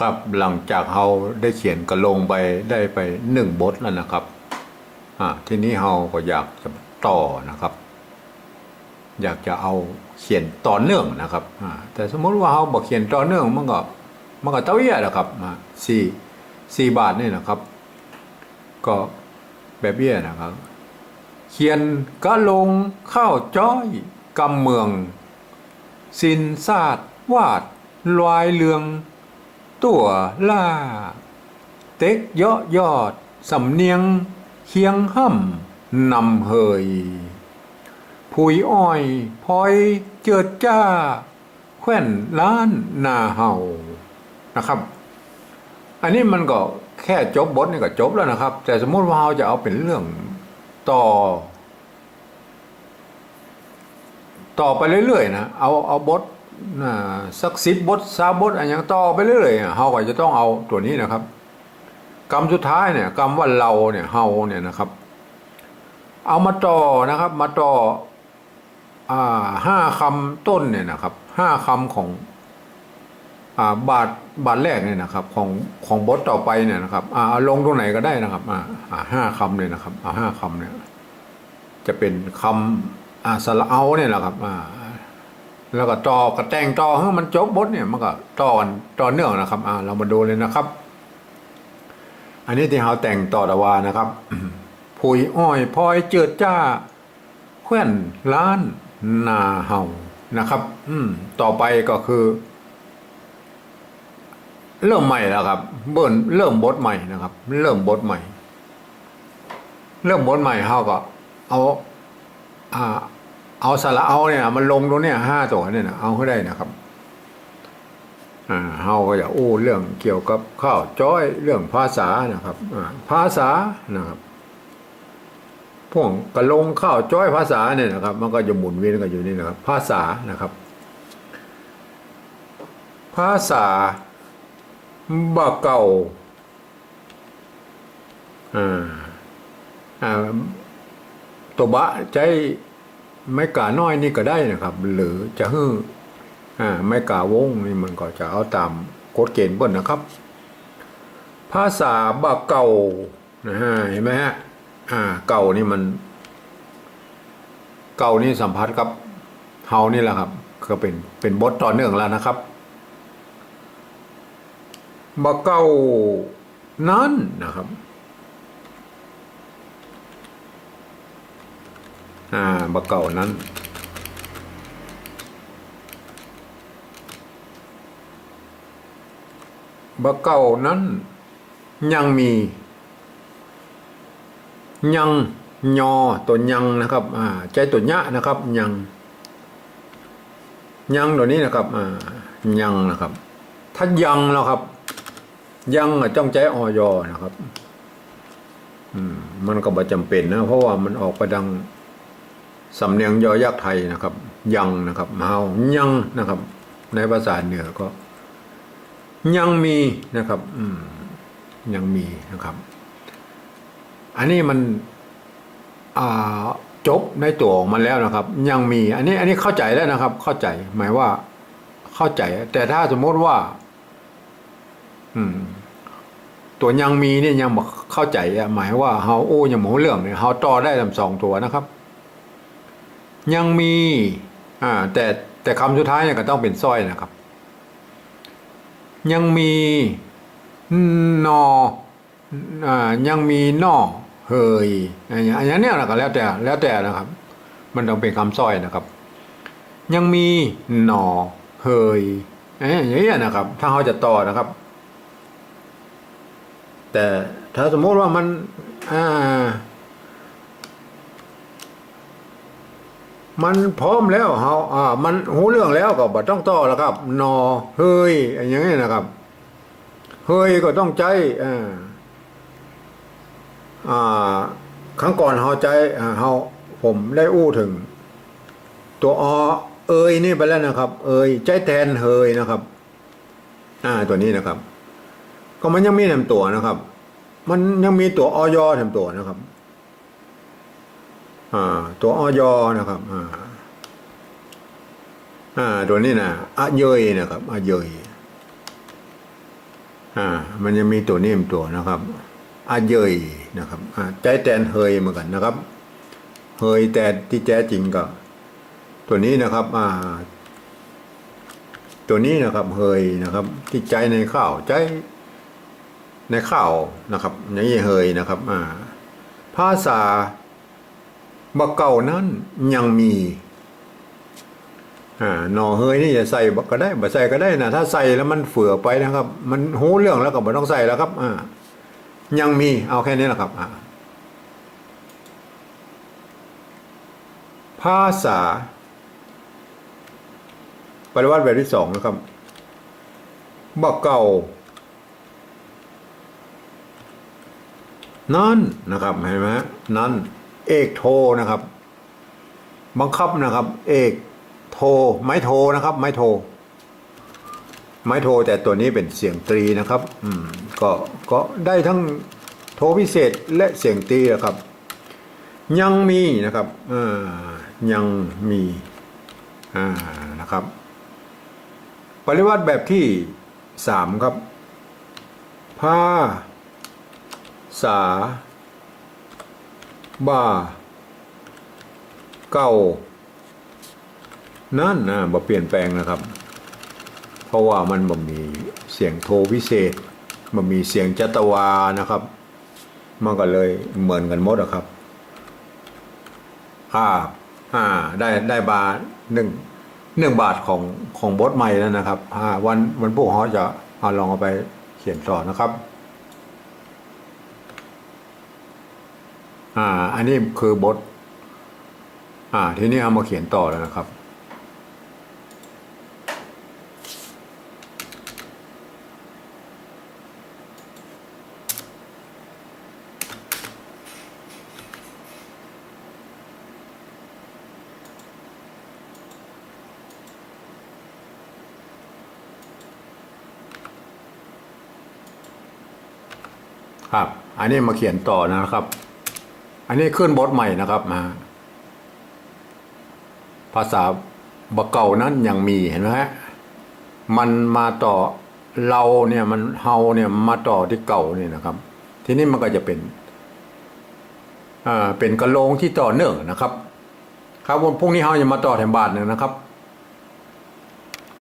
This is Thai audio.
ครับหลังจากเราได้เขียนกระลงไปได้ไปหนึ่งบทแล้วนะครับอ่าทีนี้เราก็อยากจะต่อนะครับ อยากจะเอาเขียนต่อเนื่องนะครับอ่าแต่สมมติว่าเราบอกเขียนต่อเนื่องมันก็มันก็เต้าเอี้ยแหละครับมาสี่สี่บาทนี่นะครับ ก็แบบเบี้ยนะครับ เขียนกระลงข้าวจ้อยกำเมือง สินซาดวาดลายเลือง ตัวล่า เต็กเยาะยอด สำเนียงเคียงห่ำนำเฮยผุยอ้อยพลอยเจิดจ้าแขว่นล้านนาเห่านะครับ อันนี้มันก็แค่จบบทนี่ก็จบแล้วนะครับ แต่สมมติว่าเราจะเอาเป็นเรื่องต่อ ต่อไปเรื่อยๆนะ เอาเอาบท สักสิบบทสาบทอะไรอย่างต่อไปเรื่อยๆเราก็จะต้องเอาตัวนี้นะครับ กรรมสุดท้ายเนี่ย กรรมว่าเราเนี่ยเฮาเนี่ยนะครับ เอามาต่อนะครับ มาต่ออ่าห้าคำต้นเนี่ยนะครับห้าคำของอ่าบาทบาทแรกเนี่ยนะครับ ของของบทต่อไปเนี่ยนะครับอ่าเอาลงตรงไหนก็ได้นะครับอ่าอ่าห้าคำเลยนะครับอ่าห้าคำเนี่ย จะเป็นคำอ่าสระเอาเนี่ยแหละครับอ่า แล้วก็ต่อกระแต่งต่อให้มันจบบทเนี่ยมันก็ต่อกันต่อเนื่องนะครับอ่าเรามาดูเลยนะครับ อันนี้ที่เราแต่งต่อตะวานะครับผุยอ้อยพลอยเจิดจ้าแขว่นล้านนาเห่านะครับ อืม ต่อไปก็คือ เริ่มใหม่แล้วครับ เบิ่นเริ่มบทใหม่นะครับ เริ่มบทใหม่ เริ่มบทใหม่เขาก็ เอา อ่า เอาสระเอาเนี่ย มันลงตรงเนี้ยห้าตัวเนี่ยนะเอาให้ได้นะครับอ่าเฮาก็จะอู้เรื่องเกี่ยวกับข้าวจ้อยเรื่องภาษานะครับอ่าภาษานะครับพวกกระลงข้าวจ้อยภาษาเนี่ยนะครับ มันก็จะหมุนเวียนกันอยู่นี่นะครับ ภาษานะครับ ภาษาบะเก่าอ่าอ่าตัวบะใจ ไม่กาน้อยนี่ก็ได้นะครับ หรือจะฮื้ออ่าไม่กาวงนี่มันก็จะเอาตามกฎเกณฑ์เบิ้นนะครับ ภาษาบาเก่านะฮะเห็นไหมฮะอ่าเก่านี่มัน เก่านี่สัมพัทธ์กับเฮานี่แหละครับ ก็เป็นเป็นบทต่อเนื่องแล้วนะครับบาเก่านั้นนะครับ อ่าบาเก่านั้น บะเก่านั้น ยังมี ยังยอตัวยังนะครับอ่าใจตัวยะนะครับ ยัง ยังตัวนี้นะครับอ่ายังนะครับ ถ้ายังแล้วครับ ยังจ้องใจออยนะครับ อืมมันก็บ่จำเป็นนะ เพราะว่ามันออกไปดัง สำเนียงยอยักษ์ไทยนะครับ ยังนะครับเฮายังนะครับ ในภาษาเหนือก็ ยังมีนะครับอืมยังมีนะครับ อันนี้มันอ่าจบในตัวของมันแล้วนะครับ ยังมี อันนี้อันนี้เข้าใจแล้วนะครับ เข้าใจหมายว่าเข้าใจ แต่ถ้าสมมติว่า อืม ตัวยังมีเนี่ยยังบอกเข้าใจอะหมายว่าเฮาโอ้ยังหมูเรื่องเนี่ยเฮาต่อได้ลำสองตัวนะครับ ยังมีอ่าแต่แต่คำสุดท้ายเนี่ยก็ต้องเป็นสร้อยนะครับ ยังมีนออ่ายังมีนอเฮยอันนี้อันนี้เนี่ยนะก็แล้วแต่แล้วแต่นะครับ มันต้องเป็นคำสร้อยนะครับ ยังมีหนอเฮยอ้ยอย่างนี้ยนะครับ ถ้าเขาจะต่อนะครับ แต่ถ้าสมมติว่ามันอ่า มันพร้อมแล้วเฮาอ่า มันหูเรื่องแล้วก็บ่ต้องต่อแล้วครับ นอ เฮ้ยอย่างนี้นะครับ เฮ้ยก็ต้องใจอ่าอ่าครั้งก่อนเฮาใจอ่าเฮาผมได้อู้ถึง ตัวอเอยนี่ไปแล้วนะครับ เอยใจแทนเฮยนะครับ อ่าตัวนี้นะครับ ก็มันยังมีแถมตัวนะครับ มันยังมีตัวออยแถมตัวนะครับ ตัวออยนะครับอ่าตัวนี้นะอะเยยนะครับอะเยยอ่า มันยังมีตัวนิ่มตัวนะครับอาเยยนะครับใจแตนเฮยเหมือนกันนะครับ เฮยแต่ที่แท้จริงก็ ตัวนี้นะครับอ่าตัวนี้นะครับเฮยนะครับ ที่ใจในข้าวใจในข้าวนะครับอย่างนี่เฮยนะครับ อ่า ภาษา บะเก่านั้นยังมีอ่าหน่อเฮยนี่จะใส่บ่ก็ได้บ่ใส่ก็ได้นะถ้าใส่แล้วมันเฟื่อไปนะครับ มันหูเรื่องแล้วก็บ่ต้องใส่แล้วครับ อ่า ยังมีเอาแค่นี้แหละครับ อ่า ภาษา ปริวัติแบบที่สองนะครับบักเก่านั่นนะครับเห็นไหมนั่น เอกโทนะครับ บังคับนะครับ เอกโท ไม้โทนะครับ ไม้โท ไม้โทแต่ตัวนี้เป็นเสียงตรีนะครับ อืมก็ก็ได้ทั้งโทพิเศษและเสียงตรีนะครับ ยังมีนะครับอ่ายังมีอ่านะครับ ปริวัติแบบที่สามครับ ผ้า สา บ่า เก่า นั่นนะบ่เปลี่ยนแปลงนะครับ เพราะว่ามันบ่มีเสียงโทพิเศษบ่มีเสียงจัตวานะครับ มันก็เลยเหมือนกันหมดอะครับอ่าอ่าได้ได้บาทหนึ่งหนึ่งบาทของของบทใหม่แล้วนะครับอ่าวันวันพวกเขาจะเอาลองเอาไปเขียนต่อนะครับ อ่า อันนี้คือบท อ่า ทีนี้เอามาเขียนต่อแล้วนะครับ ครับ อันนี้มาเขียนต่อนะครับ อันนี้ขึ้นบทใหม่นะครับมา ภาษาบะเก่านั้นยังมีเห็นไหมฮะมันมาต่อเราเนี่ยมันเฮาเนี่ยมาต่อที่เก่านี่นะครับ ทีนี้มันก็จะเป็นอ่าเป็นกระโลงที่ต่อเนื่องนะครับ ครับวันพรุ่งนี้เฮาจะมาต่อแถมบาทหนึ่งนะครับ